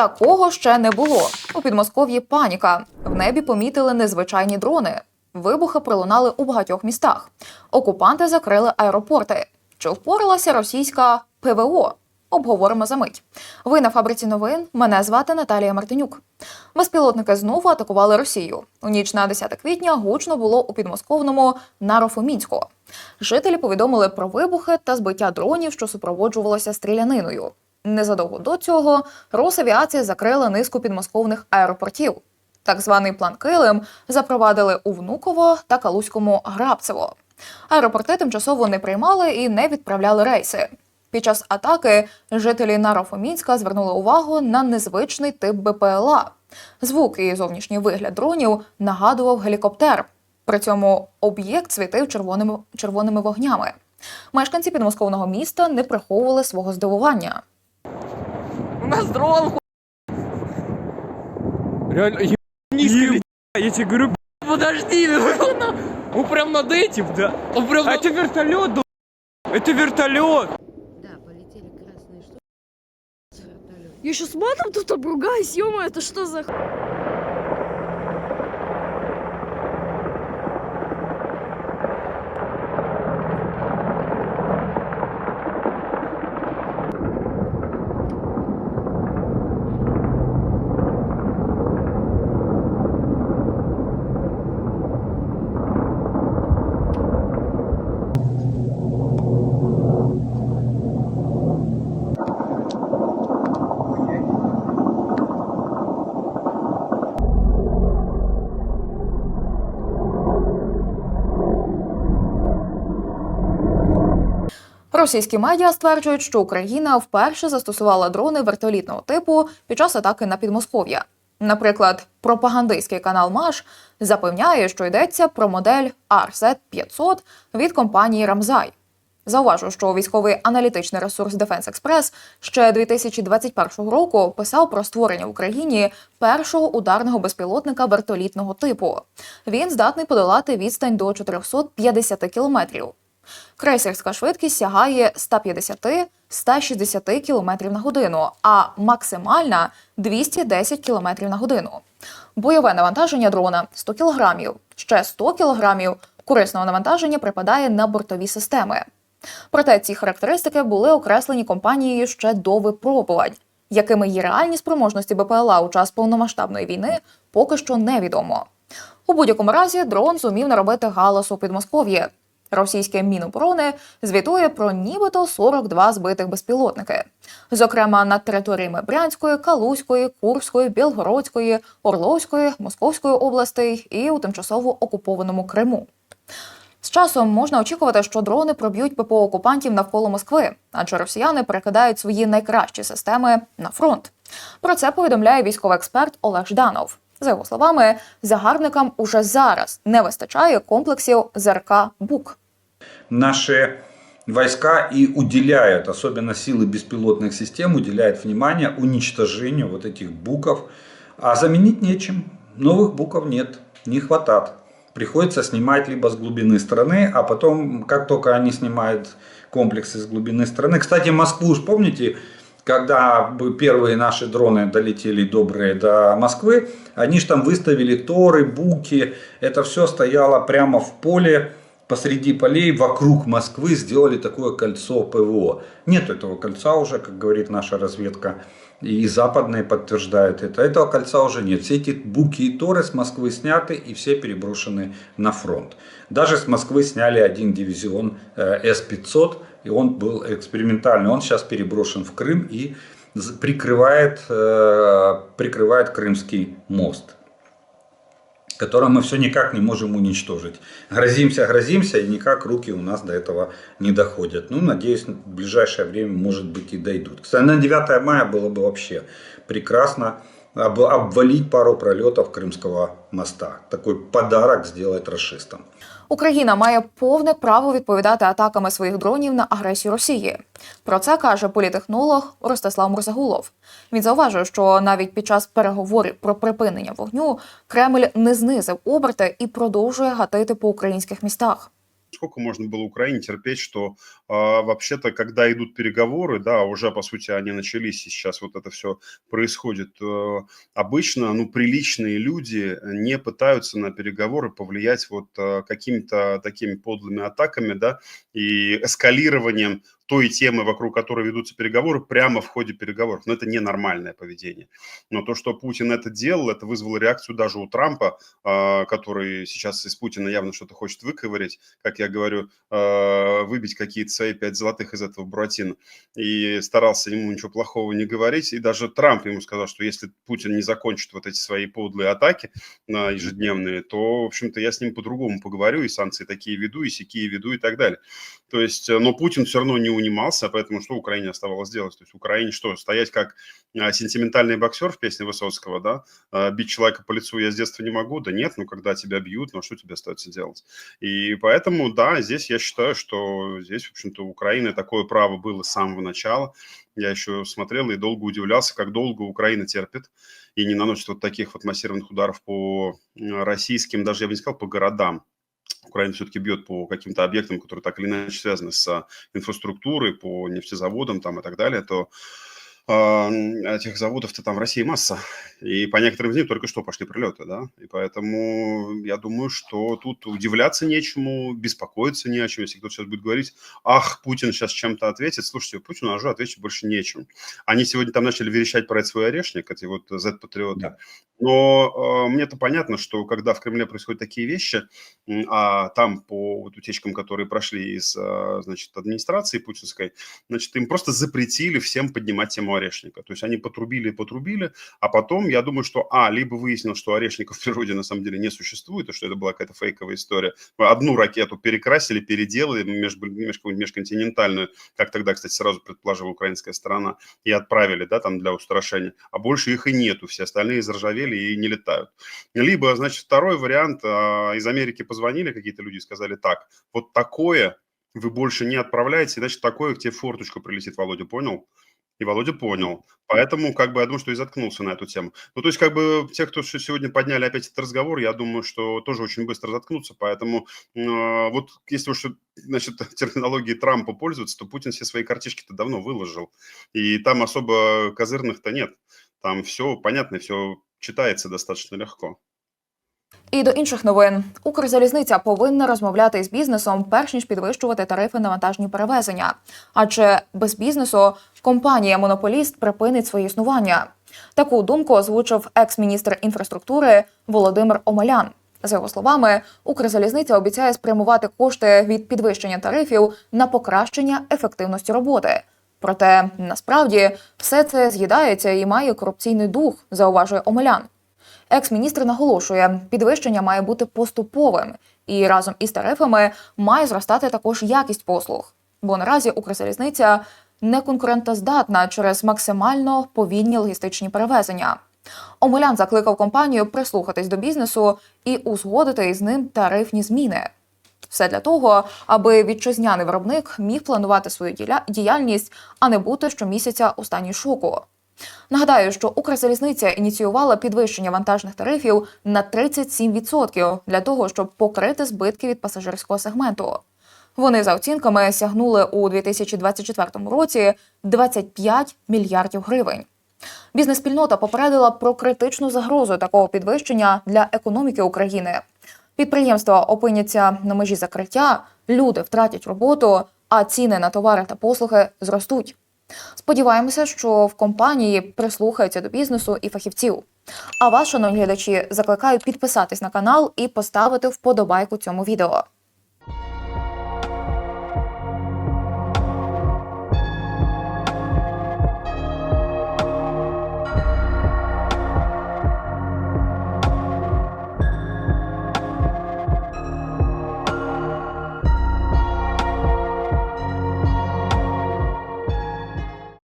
Такого ще не було. У Підмосков'ї паніка. В небі помітили незвичайні дрони. Вибухи пролунали у багатьох містах. Окупанти закрили аеропорти. Чи впоралася російська ПВО? Обговоримо за мить. Ви на фабриці новин. Мене звати Наталія Мартинюк. Безпілотники знову атакували Росію. У ніч на 10 квітня гучно було у підмосковному Нарофомінську. Жителі повідомили про вибухи та збиття дронів, що супроводжувалося стріляниною. Незадовго до цього Росавіація закрила низку підмосковних аеропортів. Так званий план Килим запровадили у Внуково та Калузькому Грабцево. Аеропорти тимчасово не приймали і не відправляли рейси. Під час атаки жителі Нарофомінська звернули увагу на незвичний тип БПЛА. Звук і зовнішній вигляд дронів нагадував гелікоптер. При цьому об'єкт світив червоними, червоними вогнями. Мешканці підмосковного міста не приховували свого здивування. Нас дрон. Реально, еб... низко летит. Я тебе говорю, подожди, он, на- он прям над этим, да. он прям А над- это вертолет, ду- Это вертолет. Да, полетели красные штуки с. Я сейчас матом тут обругаюсь, ё это что за... Російські медіа стверджують, що Україна вперше застосувала дрони вертолітного типу під час атаки на Підмосков'я. Наприклад, пропагандистський канал Маш запевняє, що йдеться про модель RZ 500 від компанії Рамзай. Зауважу, що військовий аналітичний ресурс Defense Express ще 2021 року писав про створення в Україні першого ударного безпілотника вертолітного типу. Він здатний подолати відстань до 450 кілометрів. Крейсерська швидкість сягає 150-160 км на годину, а максимальна 210 км на годину. Бойове навантаження дрона 100 кг. Ще 100 кг корисного навантаження припадає на бортові системи. Проте ці характеристики були окреслені компанією ще до випробувань. Якими є реальні спроможності БПЛА у час повномасштабної війни, поки що невідомо. У будь-якому разі дрон зумів наробити галасу у Підмосков'ї. Російське Міноборони звітує про нібито 42 збитих безпілотники, зокрема над територіями Брянської, Калузької, Курської, Білгородської, Орловської, Московської областей і у тимчасово окупованому Криму. З часом можна очікувати, що дрони проб'ють ППО окупантів навколо Москви, адже росіяни перекидають свої найкращі системи на фронт. Про це повідомляє військовий експерт Олег Жданов. За його словами, загарбникам уже зараз не вистачає комплексів ЗРК БУК. наши войска и уделяют, особенно силы беспилотных систем, уделяют внимание уничтожению вот этих буков. А заменить нечем. Новых буков нет, не хватает. Приходится снимать либо с глубины страны, а потом, как только они снимают комплексы с глубины страны. Кстати, Москву уж помните, когда первые наши дроны долетели добрые до Москвы, они же там выставили торы, буки, это все стояло прямо в поле, посреди полей вокруг Москвы сделали такое кольцо ПВО. Нет этого кольца уже, как говорит наша разведка, и западные подтверждают это. Этого кольца уже нет. Все эти буки и торы с Москвы сняты и все переброшены на фронт. Даже с Москвы сняли один дивизион э, С-500, и он был экспериментальный. Он сейчас переброшен в Крым и прикрывает, э, прикрывает Крымский мост который мы все никак не можем уничтожить. Грозимся, грозимся, и никак руки у нас до этого не доходят. Ну, надеюсь, в ближайшее время, может быть, и дойдут. Кстати, на 9 мая было бы вообще прекрасно об- обвалить пару пролетов Крымского моста. Такой подарок сделать расистам. Україна має повне право відповідати атаками своїх дронів на агресію Росії. Про це каже політехнолог Ростислав Мурзагулов. Він зауважує, що навіть під час переговорів про припинення вогню Кремль не знизив оберти і продовжує гатити по українських містах. Сколько можно было Украине терпеть, что а, вообще-то, когда идут переговоры, да, уже по сути они начались, и сейчас вот это все происходит, э, обычно, ну, приличные люди не пытаются на переговоры повлиять вот э, какими-то такими подлыми атаками, да, и эскалированием той темы, вокруг которой ведутся переговоры, прямо в ходе переговоров. Но это ненормальное поведение. Но то, что Путин это делал, это вызвало реакцию даже у Трампа, а, который сейчас из Путина явно что-то хочет выковырять, как я говорю, а, выбить какие-то свои пять золотых из этого Буратино. И старался ему ничего плохого не говорить. И даже Трамп ему сказал, что если Путин не закончит вот эти свои подлые атаки на ежедневные, то, в общем-то, я с ним по-другому поговорю, и санкции такие веду, и сякие веду, и так далее. То есть, э, но Путин все равно не унимался, поэтому что Украине оставалось делать? То есть Украине что, стоять как а, сентиментальный боксер в песне Высоцкого, да? А, бить человека по лицу я с детства не могу? Да нет, ну когда тебя бьют, ну а что тебе остается делать? И поэтому, да, здесь я считаю, что здесь, в общем-то, у Украины такое право было с самого начала. Я еще смотрел и долго удивлялся, как долго Украина терпит и не наносит вот таких вот массированных ударов по российским, даже я бы не сказал, по городам. Украина все-таки бьет по каким-то объектам, которые так или иначе связаны с а, инфраструктурой, по нефтезаводам там и так далее, то а, этих заводов-то там в России масса. И по некоторым из них только что пошли прилеты, да. И поэтому я думаю, что тут удивляться нечему, беспокоиться не о чем. Если кто-то сейчас будет говорить, ах, Путин сейчас чем-то ответит, слушайте, Путину уже ответить больше нечем. Они сегодня там начали верещать про этот свой орешник, эти вот Z-патриоты. Да. Но э, мне-то понятно, что когда в Кремле происходят такие вещи, а там по вот утечкам, которые прошли из, э, значит, администрации путинской, значит, им просто запретили всем поднимать тему орешника. То есть они потрубили, потрубили, а потом, я думаю, что, а, либо выяснилось, что орешника в природе на самом деле не существует, и что это была какая-то фейковая история. Одну ракету перекрасили, переделали меж, меж, межконтинентальную, как тогда, кстати, сразу предположила украинская сторона, и отправили, да, там для устрашения. А больше их и нету, все остальные заржавели и не летают. Либо, значит, второй вариант, а, из Америки позвонили какие-то люди и сказали, так, вот такое вы больше не отправляете, иначе такое к тебе форточку прилетит, Володя, понял? И Володя понял. Поэтому, как бы, я думаю, что и заткнулся на эту тему. Ну, то есть, как бы, те, кто сегодня подняли опять этот разговор, я думаю, что тоже очень быстро заткнутся. Поэтому, э, вот, если уж, значит, терминологией Трампа пользоваться, то Путин все свои картишки-то давно выложил. И там особо козырных-то нет. Там все понятно, все читается достаточно легко. І до інших новин Укрзалізниця повинна розмовляти із бізнесом, перш ніж підвищувати тарифи на вантажні перевезення. Адже без бізнесу компанія монополіст припинить своє існування. Таку думку озвучив екс-міністр інфраструктури Володимир Омелян. За його словами, Укрзалізниця обіцяє спрямувати кошти від підвищення тарифів на покращення ефективності роботи. Проте насправді все це з'їдається і має корупційний дух, зауважує Омелян. Екс-міністр наголошує, підвищення має бути поступовим, і разом із тарифами має зростати також якість послуг. Бо наразі Укрзалізниця не конкурентоздатна через максимально повільні логістичні перевезення. Омелян закликав компанію прислухатись до бізнесу і узгодити із ним тарифні зміни. Все для того, аби вітчизняний виробник міг планувати свою діяльність, а не бути щомісяця у стані шоку. Нагадаю, що Укрзалізниця ініціювала підвищення вантажних тарифів на 37% для того, щоб покрити збитки від пасажирського сегменту. Вони за оцінками сягнули у 2024 році 25 мільярдів гривень. Бізнес-спільнота попередила про критичну загрозу такого підвищення для економіки України. Підприємства опиняться на межі закриття, люди втратять роботу, а ціни на товари та послуги зростуть. Сподіваємося, що в компанії прислухаються до бізнесу і фахівців. А вас, шановні глядачі, закликаю підписатись на канал і поставити вподобайку цьому відео.